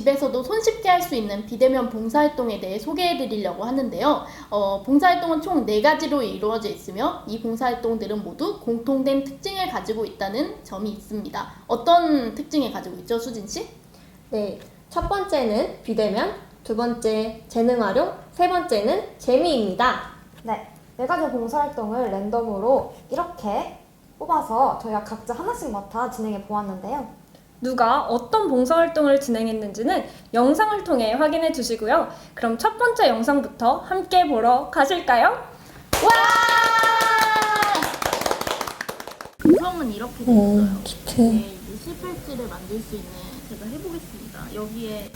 집에서도 손쉽게 할 수 있는 비대면 봉사활동에 대해 소개해 드리려고 하는데요. 어, 봉사활동은 총 네가지로 이루어져 있으며 이 봉사활동들은 모두 공통된 특징을 가지고 있다는 점이 있습니다. 어떤 특징을 가지고 있죠, 수진 씨? 네, 첫 번째는 비대면, 두 번째 재능 활용, 세 번째는 재미입니다. 네, 네 가지 봉사활동을 랜덤으로 이렇게 뽑아서 저희가 각자 하나씩 맡아 진행해 보았는데요. 누가 어떤 봉사활동을 진행했는지는 영상을 통해 확인해 주시고요. 그럼 첫 번째 영상부터 함께 보러 가실까요? 구성은 이렇게 돼 있어요. 키트. 네, 이제 실팔찌를 만들 수 있는 제가 해보겠습니다. 여기에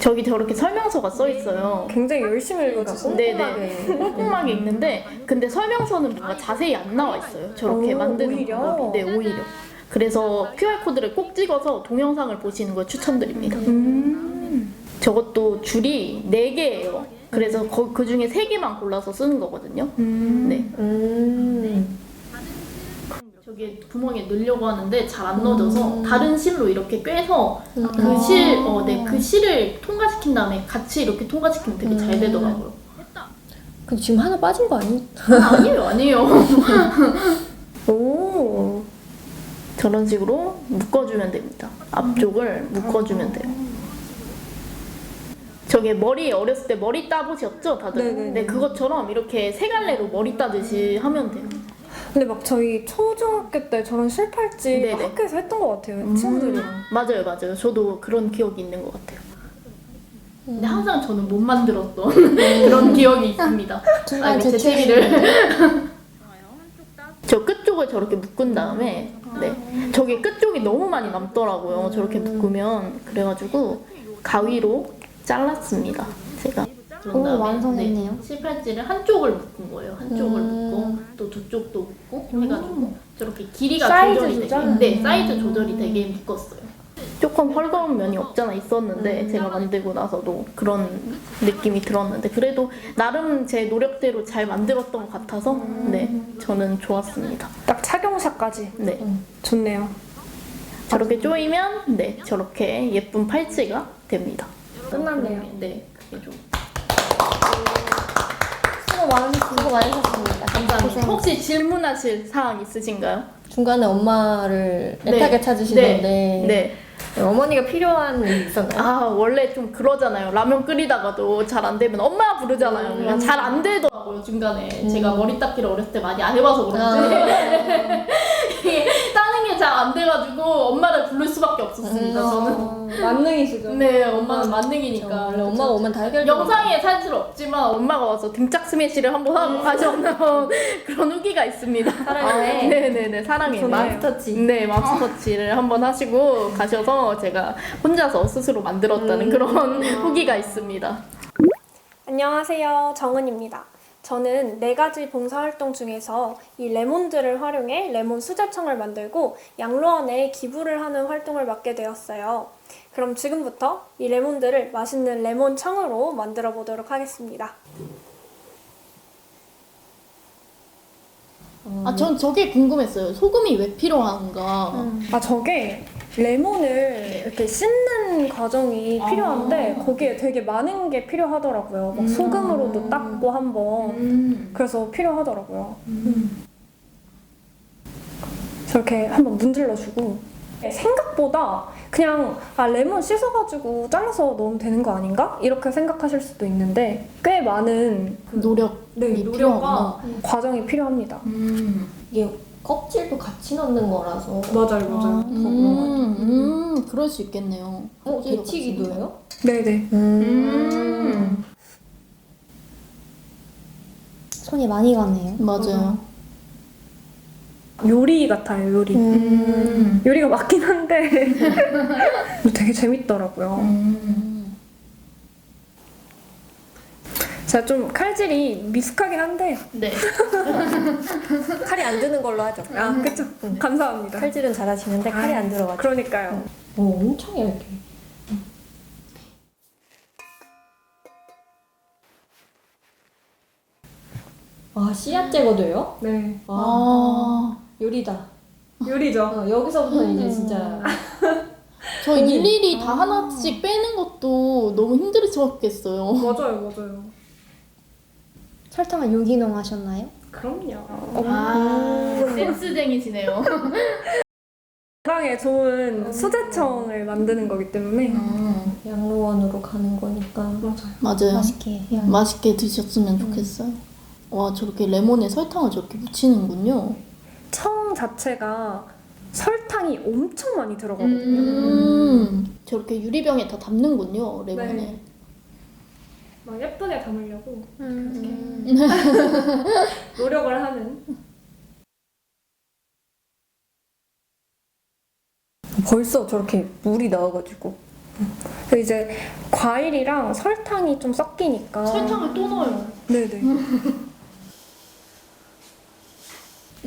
저기 저렇게 설명서가 써 있어요. 굉장히 열심히 읽어주시네. 네네 꼼꼼하게 있는데 근데 설명서는 뭔가 자세히 안 나와 있어요. 저렇게 오, 만드는 오히려? 방법이. 네 오히려. 그래서 QR 코드를 꼭 찍어서 동영상을 보시는 걸 추천드립니다. 음. 저것도 줄이 4개예요. 그래서 거- 그 중에 3개만 골라서 쓰는 거거든요. 음. 네. 음. 저기 구멍에 넣으려고 하는데 잘 안 넣어져서 다른 실로 이렇게 꿰서 그 실, 어, 네, 그 실을 통과시킨 다음에 같이 이렇게 통과시키면 되게 잘 되더라고요. 근데 지금 하나 빠진 거 아니? 아니에요, 아니에요. 오. 저런 식으로 묶어주면 됩니다. 앞쪽을 묶어주면 돼요. 저게 머리 어렸을 때 머리 따보셨죠, 다들? 네네네. 네, 그것처럼 이렇게 세 갈래로 머리 따듯이 하면 돼요. 근데 막 저희 초중학교 때 저런 실팔찌 네네. 학교에서 했던 것 같아요. 음. 친구들이랑. 맞아요, 맞아요. 저도 그런 기억이 있는 것 같아요. 근데 항상 저는 못 만들었던 그런 기억이 있습니다. 아, 제 재미를. 저 끝쪽을 저렇게 묶은 다음에 네 저기 끝쪽이 너무 많이 남더라고요. 저렇게 묶으면 그래가지고 가위로 잘랐습니다. 제가. 그런 오, 다음에, 완성했네요. 네, 실팔찌를 한쪽을 묶은 거예요. 한쪽을 음. 묶고 또 저쪽도 묶고 해가지고 저렇게 길이가 사이즈 조절이 조절? 되게 네 사이즈 조절이 되게 묶었어요. 조금 헐거운 면이 없잖아 있었는데 제가 만들고 나서도 그런 느낌이 들었는데 그래도 나름 제 노력대로 잘 만들었던 것 같아서 네 저는 좋았습니다. 딱 착용샷까지. 네 좋네요. 저렇게 조이면 네 저렇게 예쁜 팔찌가 됩니다. 끝났네요. 네 그게 좀 수고 많으셨습니다. 수고 많으셨습니다. 감사합니다. 혹시 질문하실 사항 있으신가요? 중간에 엄마를 네. 애타게 찾으시던데 네. 어머니가 필요한 일 있었나요? 아 원래 좀 그러잖아요. 라면 끓이다가도 잘 안 되면 엄마 부르잖아요. 그냥 잘안 되더라고요 중간에. 제가 머리 닦기를 어렸을 때 많이 안 해봐서 그런지 이 잘 안 돼가지고 엄마를 부를 수밖에 없었습니다. 저는. 만능이시죠? 네 엄마는 만능이니까. 원래 엄마가 오면 다 해결. 영상에 사실 없지만 엄마가 와서 등짝 스매시를 한번 하고 가져오는 그런 후기가 있습니다. 사랑해. 네네네 사랑해. 마스터치. 네 마스터치를 한번 하시고 가셔서 제가 혼자서 스스로 만들었다는 그런 후기가 있습니다. 안녕하세요. 정은입니다. 저는 네 가지 봉사활동 중에서 이 레몬들을 활용해 레몬 수제청을 만들고 양로원에 기부를 하는 활동을 맡게 되었어요. 그럼 지금부터 이 레몬들을 맛있는 레몬청으로 만들어 보도록 하겠습니다. 아 전 저게 궁금했어요. 소금이 왜 필요한가? 아 저게 레몬을 이렇게 씻는 과정이 필요한데 거기에 되게 많은 게 필요하더라고요. 막 소금으로도 닦고 한번 음. 그래서 필요하더라고요. 저렇게 한번 문질러주고 생각보다 그냥 아 레몬 씻어가지고 잘라서 넣으면 되는 거 아닌가 이렇게 생각하실 수도 있는데 꽤 많은 노력이 네, 필요하구나. 과정이 필요합니다. 음. 이게 껍질도 같이 넣는 거라서. 맞아요, 맞아요. 음, 음, 그럴 수 있겠네요. 어, 데치기도 해요? 네네. 음. 손이 많이 가네요. 맞아요. 요리 같아요, 요리. 음. 요리가 맞긴 한데 되게 재밌더라고요. 음. 제가 좀 칼질이 미숙하긴 한데 네. 칼이 안 드는 걸로 하죠. 아 그쵸 감사합니다. 칼질은 잘하시는데 칼이 안 들어가죠. 그러니까요. 오, 엄청 얇게. 와, 씨앗 제거도요? 네 와, 아. 요리다. 요리죠. 어, 여기서부터 이제 진짜 저 일일이 다 하나씩 빼는 것도 너무 힘들으셨겠어요. 맞아요, 맞아요. 설탕을 유기농 하셨나요? 그럼요. 아, 센스쟁이시네요. 건강에 좋은 수제청을 만드는 거기 때문에 양로원으로 가는 거니까. 맞아요. 맞아요. 맛있게 해요. 맛있게 드셨으면 좋겠어요. 와, 저렇게 레몬에 설탕을 저렇게 묻히는군요. 청 자체가 설탕이 엄청 많이 들어가거든요. 음, 저렇게 유리병에 다 담는군요, 레몬에. 네. 막 예쁘게 담으려고 음. 노력을 하는. 벌써 저렇게 물이 나와가지고. 그 이제 과일이랑 설탕이 좀 섞이니까. 설탕을 또 넣어요. 네네.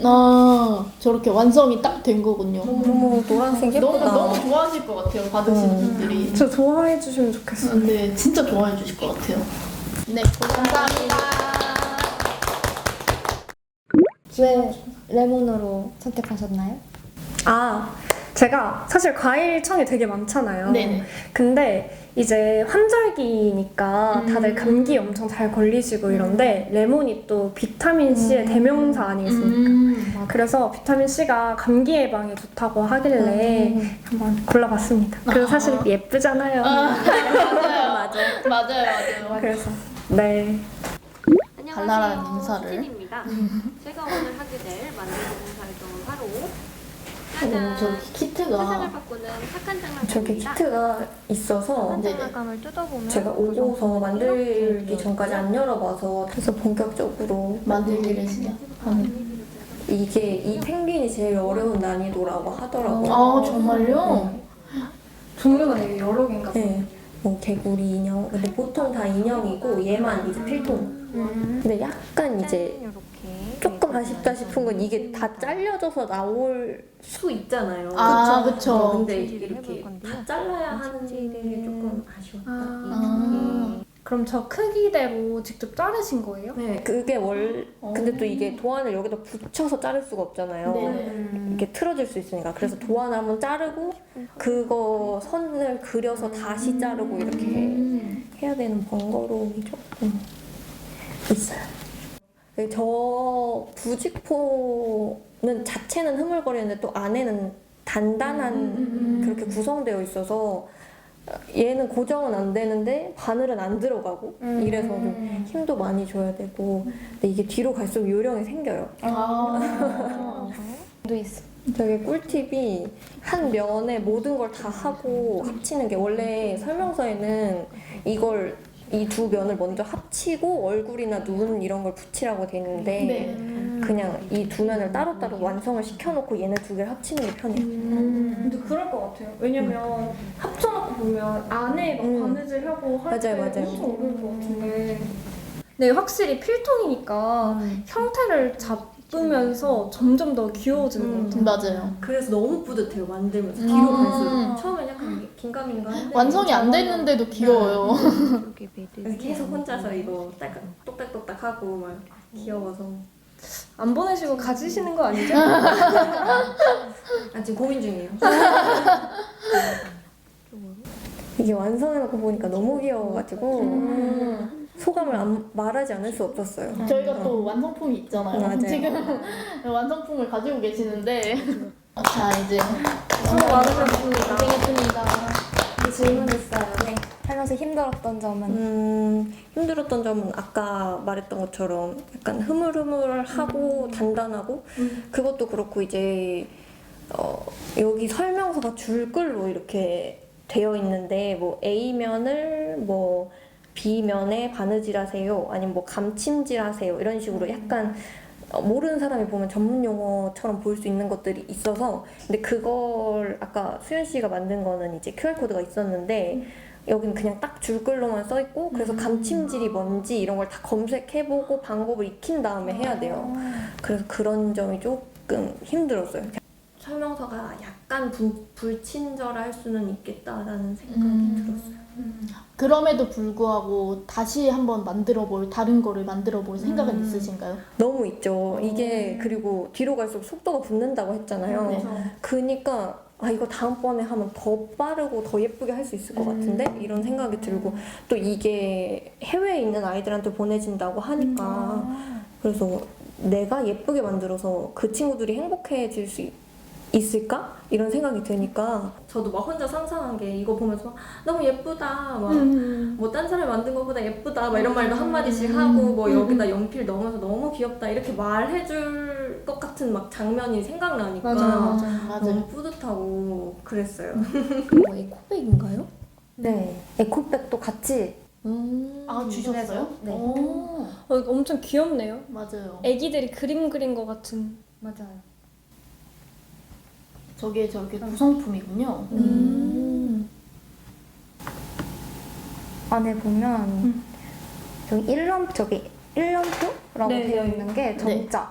아, 저렇게 완성이 딱 된 거군요. 너무 노란색 너무, 예쁘다. 너무 좋아하실 것 같아요, 받으시는 분들이. 저 좋아해 주시면 좋겠어요. 네, 진짜 좋아해 주실 것 같아요. 네, 감사합니다. 왜 레몬으로 선택하셨나요? 아, 제가 사실 과일 청이 되게 많잖아요. 네네. 근데 이제 환절기니까 음. 다들 감기 엄청 잘 걸리시고 이런데 레몬이 또 비타민 C의 대명사 아니겠습니까? 음, 그래서 비타민 C가 감기 예방에 좋다고 하길래 한번 골라봤습니다. 그리고 사실 예쁘잖아요. 맞아요. 맞아요, 맞아요. 그래서 네. 안녕하세요. 인사를. 제가 오늘 하게 될 만들고 봉사활동은 바로 오, 짜잔 저 세상을 키트가 바꾸는 착한 장난감입니다. 저렇게 키트가 있어서 네네. 장난감을 뜯어보면 제가 오고서 만들기 전까지 안 열어봐서 그래서 본격적으로 만들기를 시작. 하는. 이게 이 펭귄이 제일 어려운 난이도라고 하더라고요. 아, 정말요? 종류가 되게 여러 개인가 봐요. 네. 뭐 개구리 인형. 근데 보통 다 인형이고 얘만 이제 필통. 근데 약간 이제 이렇게 조금 아쉽다 싶은 건 이게 다 잘려져서 나올 수 있잖아요. 아, 어, 그쵸. 근데 해볼 이렇게. 다 잘라야 하는 게 조금 아쉬웠다. 아. 그럼 저 크기대로 직접 자르신 거예요? 네, 그게 월. 근데 또 이게 도안을 여기다 붙여서 자를 수가 없잖아요. 네네. 이렇게 틀어질 수 있으니까. 그래서 도안을 한번 자르고 그거 선을 그려서 다시 자르고 이렇게 음. 해야 되는 번거로움이 조금 있어요. 네, 저 부직포는 자체는 흐물거리는데 또 안에는 단단한 음. 그렇게 구성되어 있어서 얘는 고정은 안 되는데 바늘은 안 들어가고 이래서 좀 힘도 많이 줘야 되고 근데 이게 뒤로 갈수록 요령이 생겨요. 아. 도 있어. 되게 꿀팁이 한 면에 모든 걸 다 하고 합치는 게 원래 설명서에는 이걸 이 두 면을 먼저 합치고 얼굴이나 눈 이런 걸 붙이라고 돼 있는데 네. 그냥 이 두 면을 따로따로 완성을 시켜놓고 얘네 두 개를 합치는 게 편해요. 근데 그럴 것 같아요. 왜냐면 합쳐놓고 보면 안에 막 음. 바느질하고 할 때 맞아요, 맞아요. 엄청 어려울 것 같은데. 네, 확실히 필통이니까 형태를 잡 으면서 점점 더 귀여워지는 음. 것 같아요. 맞아요. 그래서 너무 뿌듯해요 만들면서 뒤로 음. 갈수록. 처음엔 약간 긴가민가 한데 완성이 안 됐는데도 귀여워요. 그래서 계속 혼자서 이거 딸깍 똑딱똑딱 하고 막 귀여워서 안 보내시고 가지시는 거 아니죠? 아 지금 고민 중이에요. 이게 완성해놓고 보니까 너무 귀여워가지고 음. 소감을 안, 말하지 않을 수 없었어요. 저희가 또 완성품이 있잖아요. 맞아요. 지금 완성품을 가지고 계시는데. 자, 이제. 수고 많으셨습니다. 고생했습니다. 질문 있어요. 네. 살면서 힘들었던 점은? 음, 힘들었던 점은 아까 말했던 것처럼 약간 흐물흐물하고 단단하고 그것도 그렇고 이제 어, 여기 설명서가 줄글로 이렇게 되어 있는데 뭐 A면을 뭐 B면에 바느질하세요 아니면 뭐 감침질하세요 이런 식으로 약간 어, 모르는 사람이 보면 전문 용어처럼 보일 수 있는 것들이 있어서 근데 그걸 아까 수현 씨가 만든 거는 이제 QR 코드가 있었는데 여기는 그냥 딱 줄글로만 써 있고 그래서 감침질이 뭔지 이런 걸 다 검색해보고 방법을 익힌 다음에 해야 돼요. 그래서 그런 점이 조금 힘들었어요. 설명서가 약간 불, 불친절할 수는 있겠다라는 생각이 음. 들었어요. 그럼에도 불구하고 다시 한번 만들어 볼, 다른 거를 만들어 볼 생각은 음. 있으신가요? 너무 있죠. 이게 그리고 뒤로 갈수록 속도가 붙는다고 했잖아요. 네. 그니까 아 이거 다음번에 하면 더 빠르고 더 예쁘게 할 수 있을 것 같은데 이런 생각이 들고 또 이게 해외에 있는 아이들한테 보내진다고 하니까 그래서 내가 예쁘게 만들어서 그 친구들이 행복해질 수 있- 있을까 이런 생각이 드니까 저도 막 혼자 상상한 게 이거 보면서 너무 예쁘다 막뭐딴 사람이 만든 것보다 예쁘다 막 이런 말도 한 마디씩 하고 뭐 여기다 연필 넣으면서 너무 귀엽다 이렇게 말해줄 것 같은 막 장면이 생각나니까 맞아요. 너무 뿌듯하고 그랬어요. 그거 에코백인가요? 네. 에코백도 같이 음. 아 주셨어요? 네. 오, 어, 엄청 귀엽네요. 맞아요. 애기들이 그림 그린 것 같은. 맞아요. 저게 저렇게 구성품이군요. 음. 안에 보면 저기 일럼 저기 일럼표라고 네. 되어 있는 게 점자들을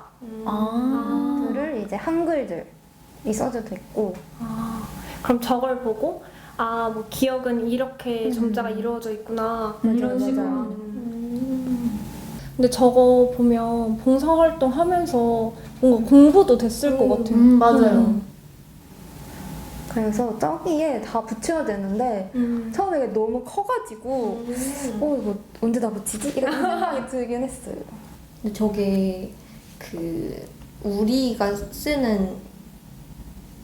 아, 이제 한글들이 써져져 있고 아, 그럼 저걸 보고 아, 뭐 기억은 이렇게 점자가 이루어져 있구나 맞아요, 이런 식으로. 맞아요. 하는. 근데 저거 보면 봉사활동 하면서 뭔가 공부도 됐을 것 같아요. 음, 맞아요. 그래서 저기에 다 붙여야 되는데 음. 처음에 이게 너무 커가지고 어 이거 언제 다 붙이지? 이런 생각이 들긴 했어요. 근데 저게 그 우리가 쓰는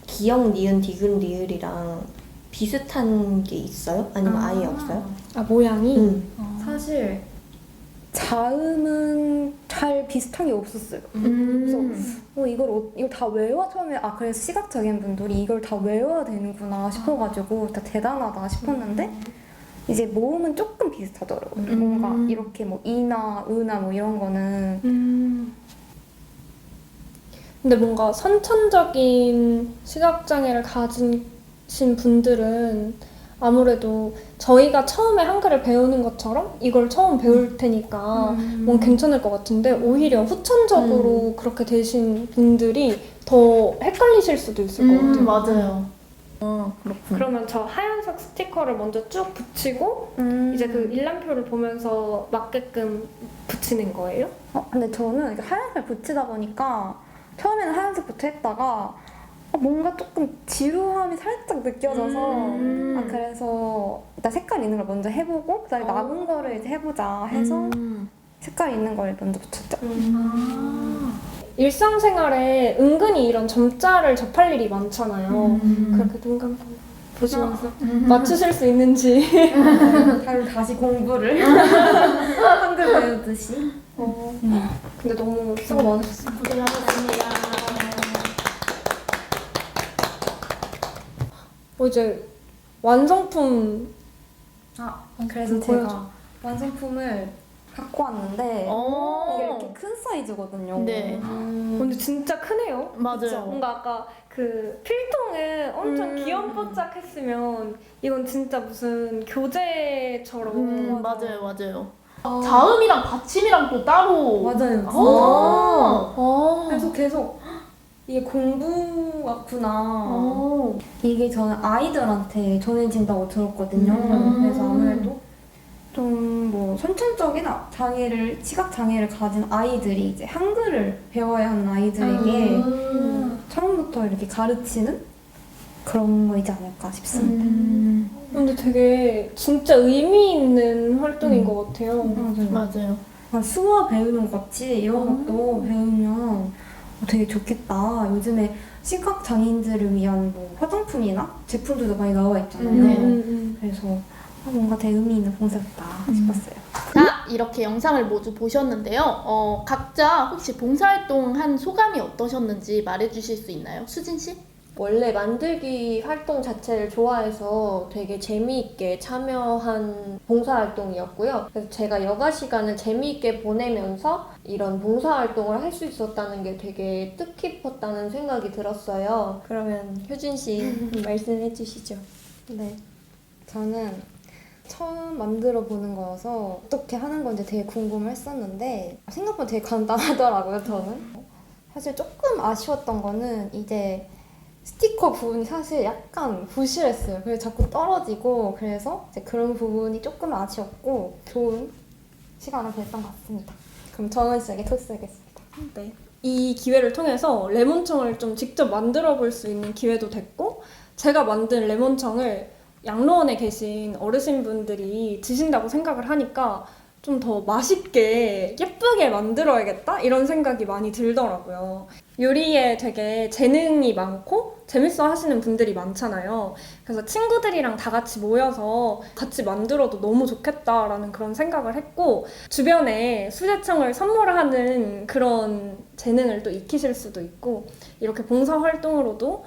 기역 니은 디귿 리을이랑 비슷한 게 있어요? 아니면 아. 예 없어요? 아 모양이 음. 사실 자음은 잘 비슷한 게 없었어요. 음. 어 이걸 어, 이걸 다 외워 처음에 아 그래서 시각적인 분들이 이걸 다 외워야 되는구나 싶어가지고 다 대단하다 싶었는데 이제 모음은 조금 비슷하더라고요. 음. 뭔가 이렇게 뭐 이나 으나 뭐 이런 거는 음. 근데 뭔가 선천적인 시각 장애를 가지신 분들은 아무래도 저희가 처음에 한글을 배우는 것처럼 이걸 처음 배울 테니까 뭔 괜찮을 것 같은데 오히려 후천적으로 그렇게 되신 분들이 더 헷갈리실 수도 있을 것 같아요. 음, 맞아요. 어, 그렇군. 그러면 저 하얀색 스티커를 먼저 쭉 붙이고 음. 이제 그 일람표를 보면서 맞게끔 붙이는 거예요? 어, 근데 저는 이렇게 하얀색 붙이다 보니까 처음에는 하얀색부터 했다가 어, 뭔가 조금 지루함이 살짝 느껴져서 음. 아 그래서 일단 색깔 있는 걸 먼저 해보고 그다음에 어. 남은 거를 이제 해보자 해서 음. 색깔 있는 걸 먼저 붙였죠. 일상생활에 은근히 이런 점자를 접할 일이 많잖아요. 음. 그렇게 눈 감고 보시면서 음. 맞추실 수 있는지. 다시 다시 공부를 한글 배우듯이. 어, 근데 너무 수고 많으셨어요. 고생하셨습니다. 어, 이제 완성품 아 그래서 음, 제가 보여줘. 완성품을 갖고 왔는데 어. 이게 이렇게 큰 사이즈거든요. 네. 근데 진짜 크네요. 맞아요. 뭔가 아까 그 필통은 엄청 음. 귀염뽀짝했으면 이건 진짜 무슨 교재처럼 음, 맞아요, 맞아요. 자음이랑 받침이랑 또 따로. 맞아요. 아. 어. 그래서 계속 이게 공부 같구나. 어. 이게 저는 아이들한테 전해진다고 들었거든요. 음. 그래서 아무래도 좀 뭐 선천적인 장애를 시각 장애를 가진 아이들이 이제 한글을 배워야 하는 아이들에게 음. 처음부터 이렇게 가르치는 그런 거이지 않을까 싶습니다. 음. 근데 되게 진짜 의미 있는 활동인 것 같아요. 맞아요. 맞아요. 아, 수어 배우는 것 같이 이런 것도 배우면 어, 되게 좋겠다. 요즘에 시각 장애인들을 위한 뭐 화장품이나 제품들도 많이 나와 있잖아요. 음, 네. 음, 그래서 아, 뭔가 되게 의미 있는 봉사였다 싶었어요. 자, 이렇게 영상을 모두 보셨는데요. 어, 각자 혹시 봉사활동 한 소감이 어떠셨는지 말해주실 수 있나요? 수진 씨? 원래 만들기 활동 자체를 좋아해서 되게 재미있게 참여한 봉사활동이었고요. 그래서 제가 여가 시간을 재미있게 보내면서 이런 봉사활동을 할 수 있었다는 게 되게 뜻깊었다는 생각이 들었어요. 그러면 효진 씨 말씀해 주시죠. 네. 저는 처음 만들어 보는 거여서 어떻게 하는 건지 되게 궁금했었는데 생각보다 되게 간단하더라고요, 저는. 사실 조금 아쉬웠던 거는 이제 스티커 부분이 사실 약간 부실했어요. 그래서 자꾸 떨어지고 그래서 그런 부분이 조금 아쉬웠고 좋은 시간을 보냈던 것 같습니다. 그럼 정은 씨에게 토스하겠습니다. 네. 이 기회를 통해서 레몬청을 좀 직접 만들어 볼 수 있는 기회도 됐고 제가 만든 레몬청을 양로원에 계신 어르신분들이 드신다고 생각을 하니까 좀 더 맛있게 예쁘게 만들어야겠다 이런 생각이 많이 들더라고요. 요리에 되게 재능이 많고 재밌어 하시는 분들이 많잖아요. 그래서 친구들이랑 다 같이 모여서 같이 만들어도 너무 좋겠다라는 그런 생각을 했고 주변에 수제청을 선물하는 그런 재능을 또 익히실 수도 있고 이렇게 봉사 활동으로도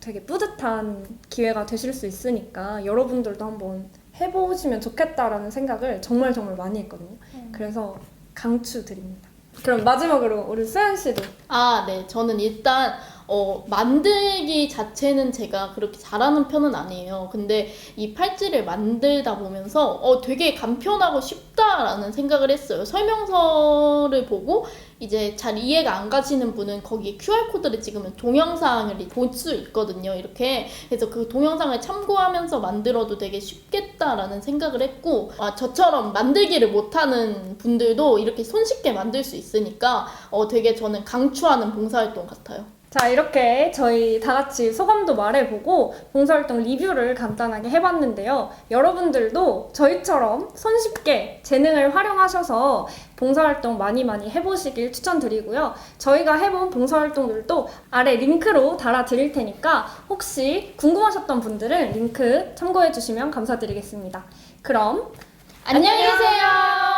되게 뿌듯한 기회가 되실 수 있으니까 여러분들도 한번 해보시면 좋겠다라는 생각을 정말 정말 많이 했거든요. 그래서 강추드립니다. 그럼 마지막으로 우리 수현 씨도 아, 네. 저는 일단 어, 만들기 자체는 제가 그렇게 잘하는 편은 아니에요. 근데 이 팔찌를 만들다 보면서 어, 되게 간편하고 쉽다라는 생각을 했어요. 설명서를 보고 이제 잘 이해가 안 가시는 분은 거기 QR코드를 찍으면 동영상을 볼 수 있거든요. 이렇게. 그래서 그 동영상을 참고하면서 만들어도 되게 쉽겠다라는 생각을 했고, 아, 저처럼 만들기를 못하는 분들도 이렇게 손쉽게 만들 수 있으니까 어, 되게 저는 강추하는 봉사활동 같아요. 자, 이렇게 저희 다 같이 소감도 말해보고 봉사활동 리뷰를 간단하게 해봤는데요. 여러분들도 저희처럼 손쉽게 재능을 활용하셔서 봉사활동 많이 많이 해보시길 추천드리고요. 저희가 해본 봉사활동들도 아래 링크로 달아드릴 테니까 혹시 궁금하셨던 분들은 링크 참고해주시면 감사드리겠습니다. 그럼 안녕히 계세요.